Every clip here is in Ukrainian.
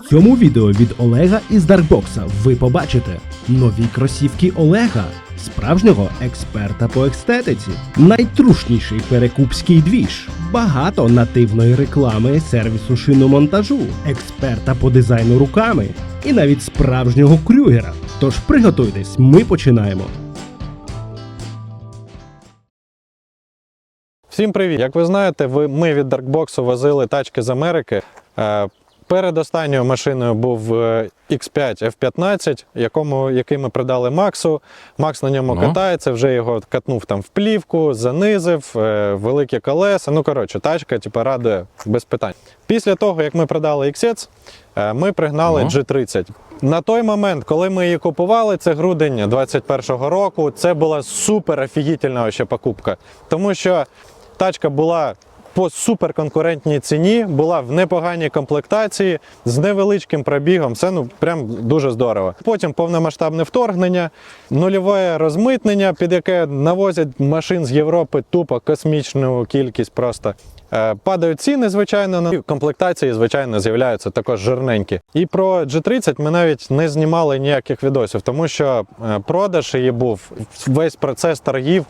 В цьому відео від Олега із Даркбокса ви побачите нові кросівки Олега, справжнього експерта по естетиці, найтрушніший перекупський двіж, багато нативної реклами сервісу шиномонтажу, експерта по дизайну руками і навіть справжнього крюгера. Тож приготуйтесь, ми починаємо. Всім привіт! Як ви знаєте, ви, ми від Darkbox возили тачки з Америки. Е, Перед останньою машиною був е, X5 F15, якому, який ми придали Максу. Макс на ньому Ну. катається, вже його катнув там в плівку, занизив, е, великі колеса. Ну, коротше, тачка типу, радує без питань. Після того, як ми продали XC, е, ми пригнали Ну. G30. На той момент, коли ми її купували, це грудень 21-го року, це була супер офігітельна ще покупка. Тому що тачка була по суперконкурентній ціні, була в непоганій комплектації з невеличким пробігом. Все ну прям дуже здорово. Потім повномасштабне вторгнення, нульове розмитнення, під яке навозять машин з Європи тупо космічну кількість просто. Е, Падають ціни, звичайно, на комплектації, звичайно, з'являються також жирненькі. І про G30 ми навіть не знімали ніяких відосів, тому що е, продаж її був весь процес торгів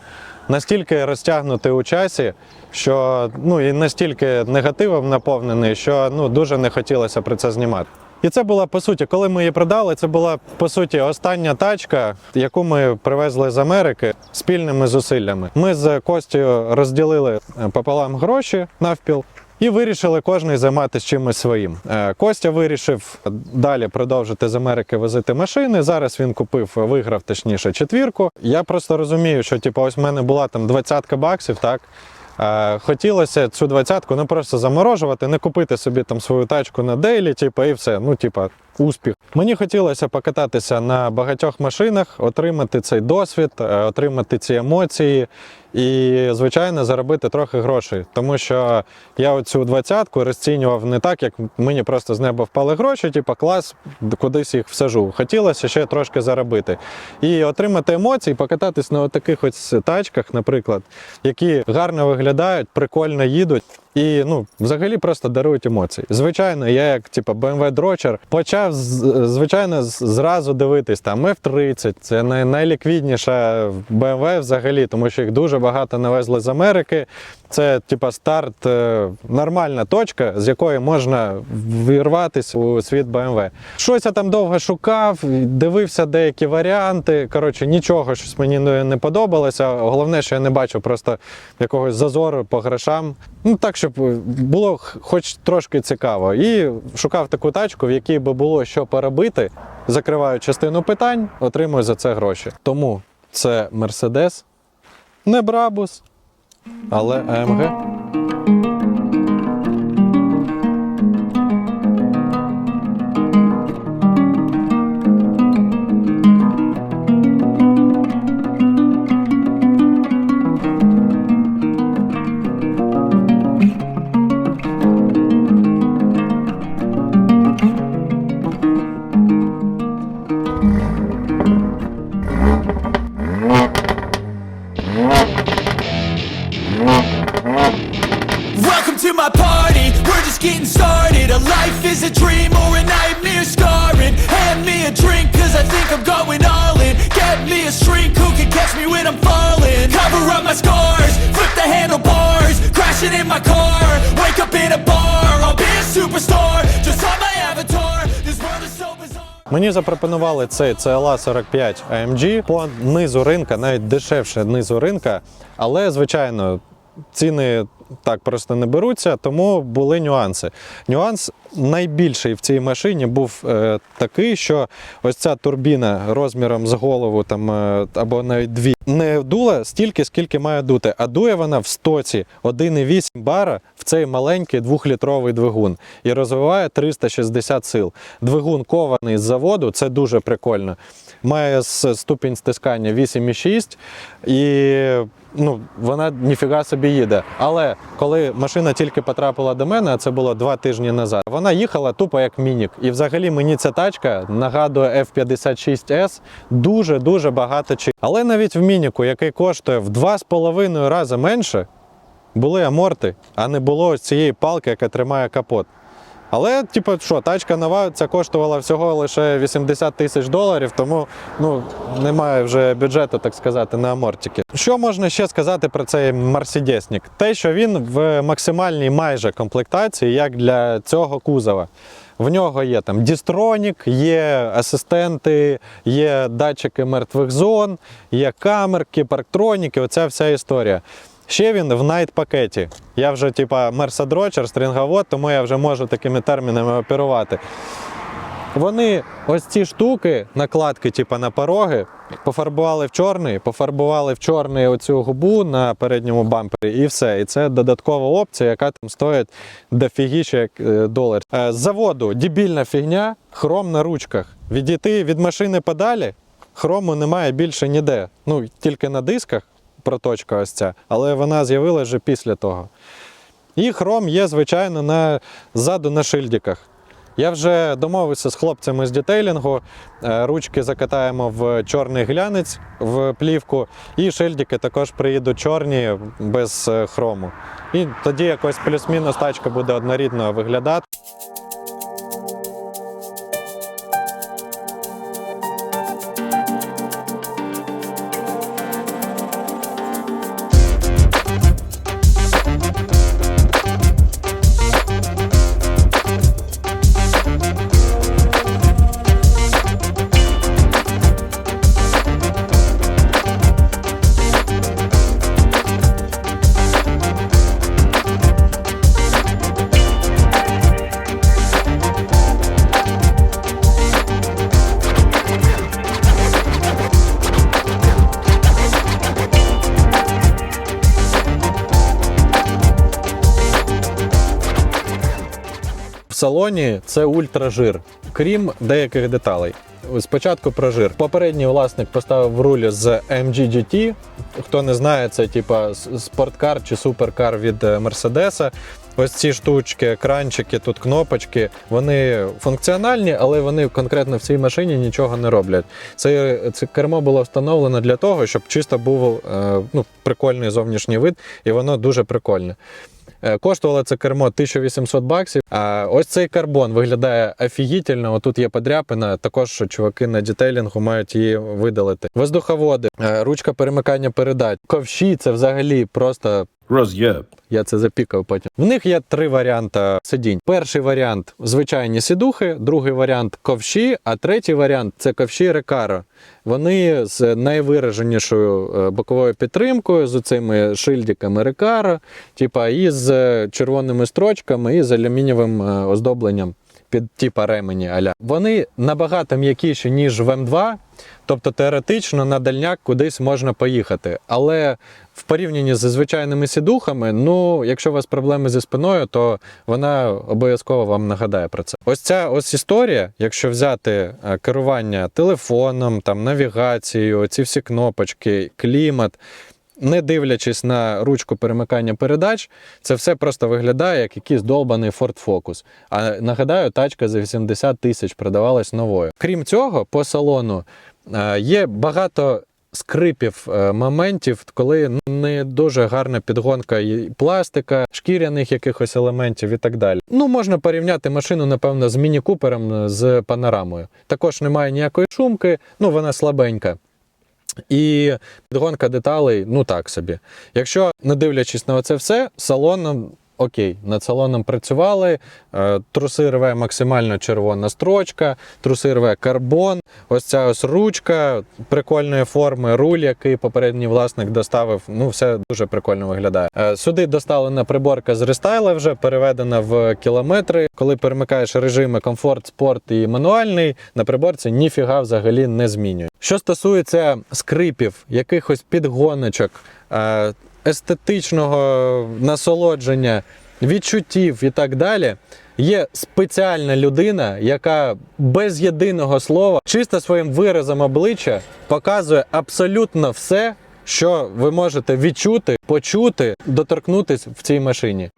настільки розтягнутий у часі, що ну і настільки негативом наповнений, що ну дуже не хотілося про це знімати. І це була по суті, коли ми її продали, це була по суті остання тачка, яку ми привезли з Америки спільними зусиллями. Ми з Костю розділили е, пополам гроші навпіл. І вирішили кожен займатися чимось своїм. Е, Костя вирішив далі продовжити з Америки возити машини. Зараз він купив, виграв точніше четвірку. Я просто розумію, що типу, ось в мене була там двадцятка баксів, так. Е, Хотілося цю двадцятку не просто заморожувати, не купити собі там свою тачку на дейлі, типу, і все. Ну, типу, успіх. Мені хотілося покататися на багатьох машинах, отримати цей досвід, е, отримати ці емоції і, звичайно, заробити трохи грошей. Тому що я оцю двадцятку розцінював не так, як мені просто з неба впали гроші, типу клас, кудись їх всажу. Хотілося ще трошки заробити. І отримати емоції, покататись на таких ось тачках, наприклад, які гарно виглядають, прикольно їдуть. І ну, взагалі просто дарують емоції. Звичайно, я як типу, BMW дрочер почав звичайно зразу дивитись там F30, це най- найліквідніша BMW взагалі, тому що їх дуже багато навезли з Америки. Це типа старт, е, нормальна точка, з якої можна вірватися у світ BMW. Щось я там довго шукав, дивився деякі варіанти. Коротше, нічого щось мені не, подобалося. Головне, що я не бачив просто якогось зазору по грошам. Ну так, щоб було хоч трошки цікаво. І шукав таку тачку, в якій би було що поробити. Закриваю частину питань, отримую за це гроші. Тому це Mercedes, не Брабус, але AMG. Мені запропонували цей CLA 45 AMG по низу ринка, навіть дешевше низу ринка. Але, звичайно, ціни так просто не беруться, тому були нюанси. Нюанс найбільший в цій машині був е, такий, що ось ця турбіна розміром з голову там, е, або навіть дві не дула стільки, скільки має дути, а дує вона в стоці 1,8 бара в цей маленький двохлітровий двигун і розвиває 360 сил. Двигун кований з заводу, це дуже прикольно. Має ступінь стискання 8,6 і ну, вона ніфіга собі їде. Але коли машина тільки потрапила до мене, а це було два тижні назад, вона їхала тупо як мінік. І взагалі мені ця тачка нагадує F56S дуже-дуже багато чи. Але навіть в мініку, який коштує в 2,5 рази менше, були аморти, а не було ось цієї палки, яка тримає капот. Але, типу, що, тачка нова, ця коштувала всього лише 80 тисяч доларів, тому ну, немає вже бюджету, так сказати, на амортики. Що можна ще сказати про цей Мерседесник? Те, що він в максимальній майже комплектації, як для цього кузова. В нього є там дістронік, є асистенти, є датчики мертвих зон, є камерки, парктроніки, оця вся історія. Ще він в найт пакеті. Я вже, типа, мерседрочер, стрінговод, тому я вже можу такими термінами оперувати. Вони ось ці штуки, накладки, типу, на пороги, пофарбували в чорний, пофарбували в чорний оцю губу на передньому бампері, і все. І це додаткова опція, яка там стоїть дофігіше як е, долар. Е, З заводу дебільна фігня, хром на ручках. Відійти від машини подалі, хрому немає більше ніде. Ну, тільки на дисках проточка ось ця, але вона з'явилася вже після того. І хром є, звичайно, на, ззаду на шильдиках. Я вже домовився з хлопцями з детейлінгу. е, Ручки закатаємо в чорний глянець в плівку, і шильдики також приїдуть чорні без е, хрому. І тоді якось плюс-мінус тачка буде однорідно виглядати. Салоні це ультражир, крім деяких деталей. Спочатку про жир. Попередній власник поставив рулі з MG. Хто не знає, це типа спорткар чи суперкар від е, Мерседеса. Ось ці штучки, екранчики, тут кнопочки, вони функціональні, але вони конкретно в цій машині нічого не роблять. Це, це кермо було встановлено для того, щоб чисто був е, ну, прикольний зовнішній вид, і воно дуже прикольне. Е, Коштувало це кермо 1800 баксів. А ось цей карбон виглядає офігітельно. Отут є подряпина. Також що чуваки на детейлінгу мають її видалити. Воздуховоди, е, ручка перемикання передач, ковші це взагалі просто. Роз'єб. Я це запікав потім. В них є три варіанти сидінь. Перший варіант звичайні сідухи, другий варіант ковші, а третій варіант це ковші Рекаро. Вони з найвираженішою е, боковою підтримкою, з цими шильдиками Рекаро, типа і з е, червоними строчками, і з алюмінієвим е, оздобленням під типа ремені аля. Вони набагато м'якіші, ніж в М2, тобто теоретично на дальняк кудись можна поїхати. Але в порівнянні зі звичайними сідухами, ну, якщо у вас проблеми зі спиною, то вона обов'язково вам нагадає про це. Ось ця ось історія, якщо взяти е, керування телефоном, там, навігацією, ці всі кнопочки, клімат. Не дивлячись на ручку перемикання передач, це все просто виглядає як якийсь долбаний Ford Focus. А нагадаю, тачка за 80 тисяч продавалась новою. Крім цього, по салону е, є багато скрипів е, моментів, коли не дуже гарна підгонка і пластика, шкіряних якихось елементів і так далі. Ну, можна порівняти машину, напевно, з міні-купером з панорамою. Також немає ніякої шумки, ну вона слабенька. І підгонка деталей, ну так собі. Якщо не дивлячись на це все, салоном. Окей, над салоном працювали, е, труси рве максимально червона строчка, труси рве карбон, ось ця ось ручка прикольної форми, руль, який попередній власник доставив. Ну, все дуже прикольно виглядає. Е, Сюди доставлена приборка з рестайла вже переведена в кілометри. Коли перемикаєш режими комфорт, спорт і мануальний, на приборці ніфіга взагалі не змінює. Що стосується скрипів, якихось підгоночок, е, естетичного насолодження, відчуттів і так далі. Є спеціальна людина, яка без єдиного слова, чисто своїм виразом обличчя показує абсолютно все, що ви можете відчути, почути, доторкнутись в цій машині.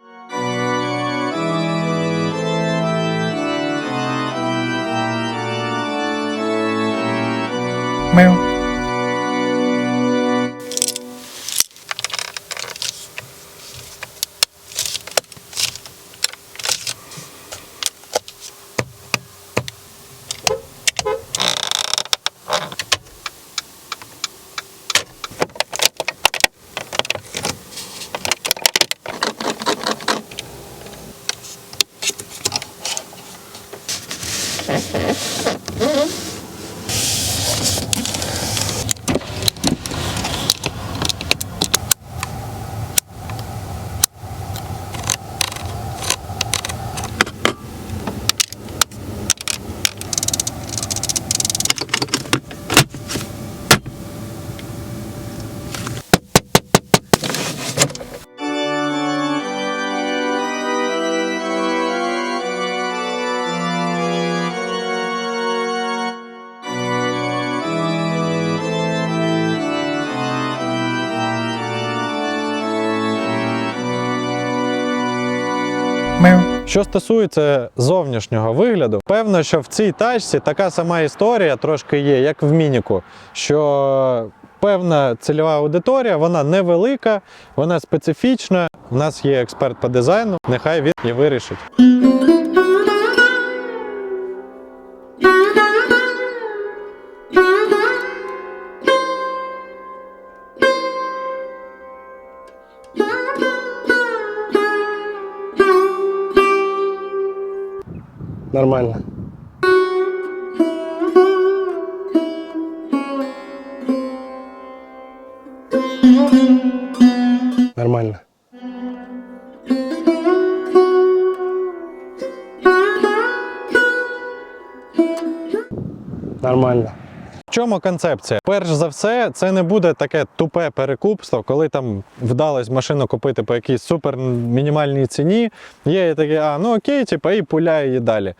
Boom. Що стосується зовнішнього вигляду, певно, що в цій тачці така сама історія трошки є, як в мініку. Що певна цільова аудиторія, вона невелика, вона специфічна. У нас є експерт по дизайну, нехай він і вирішить. Нормально. Нормально. Нормально. Чому концепція? Перш за все, це не буде таке тупе перекупство, коли там вдалось машину купити по якійсь супер мінімальній ціні. Є такі, а ну окей, типа, і пуляє її далі.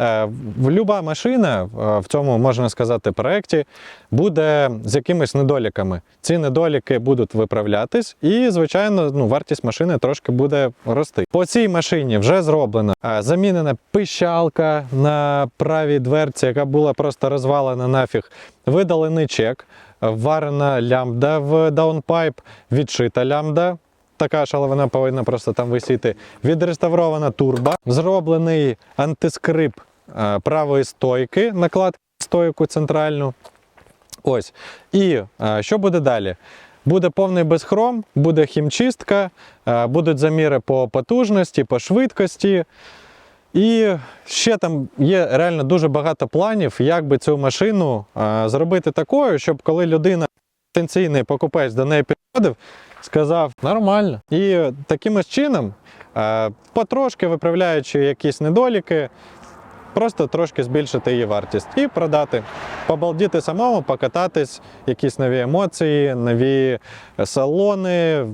Е, Люба машина е, в цьому можна сказати проєкті буде з якимись недоліками. Ці недоліки будуть виправлятись, і, звичайно, ну, вартість машини трошки буде рости. По цій машині вже зроблено е, замінена пищалка на правій дверці, яка була просто розвалена нафіг. Видалений чек, варена лямбда в даунпайп, відшита лямбда. Така ж, але вона повинна просто там висіти. Відреставрована турба, зроблений антискрип е, правої стойки, накладки стойку центральну. Ось. І е, що буде далі? Буде повний безхром, буде хімчистка, е, будуть заміри по потужності, по швидкості. І ще там є реально дуже багато планів, як би цю машину зробити такою, щоб коли людина, потенційний покупець до неї підходив, сказав нормально. І таким чином, е, потрошки виправляючи якісь недоліки, просто трошки збільшити її вартість і продати. Побалдіти самому, покататись, якісь нові емоції, нові салони,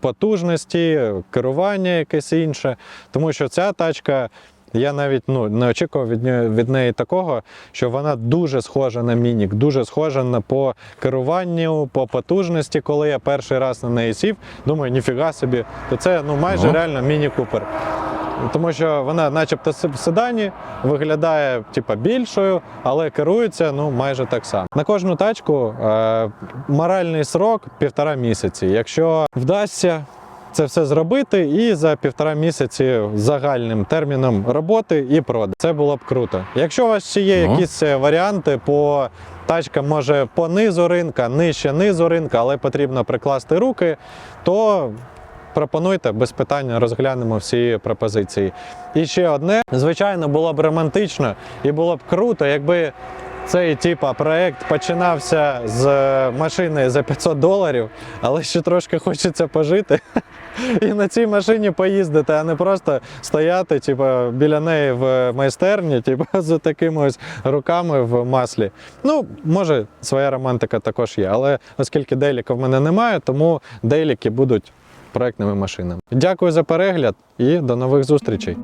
потужності, керування якесь інше. Тому що ця тачка. Я навіть ну, не очікував від неї, від неї такого, що вона дуже схожа на Мінік, дуже схожа на по керуванню, по потужності. Коли я перший раз на неї сів, думаю, ніфіга собі, то це ну майже Ну. реально міні-купер. Тому що вона, начебто, в седані, виглядає типа більшою, але керується ну майже так само. На кожну тачку е, моральний срок півтора місяці. Якщо вдасться це все зробити, і за півтора місяці загальним терміном роботи і продати. Це було б круто. Якщо у вас ще є Ну. якісь е, варіанти по тачкам, може по низу ринка, нижче низу ринка, але потрібно прикласти руки, то пропонуйте без питання, розглянемо всі пропозиції. І ще одне, звичайно, було б романтично і було б круто, якби цей типа проект починався з машини за 500 доларів, але ще трошки хочеться пожити. І на цій машині поїздити, а не просто стояти, типу, біля неї в майстерні, типу, з такими ось руками в маслі. Ну, може, своя романтика також є, але оскільки дейліка в мене немає, тому дейліки будуть проектними машинами. Дякую за перегляд і до нових зустрічей.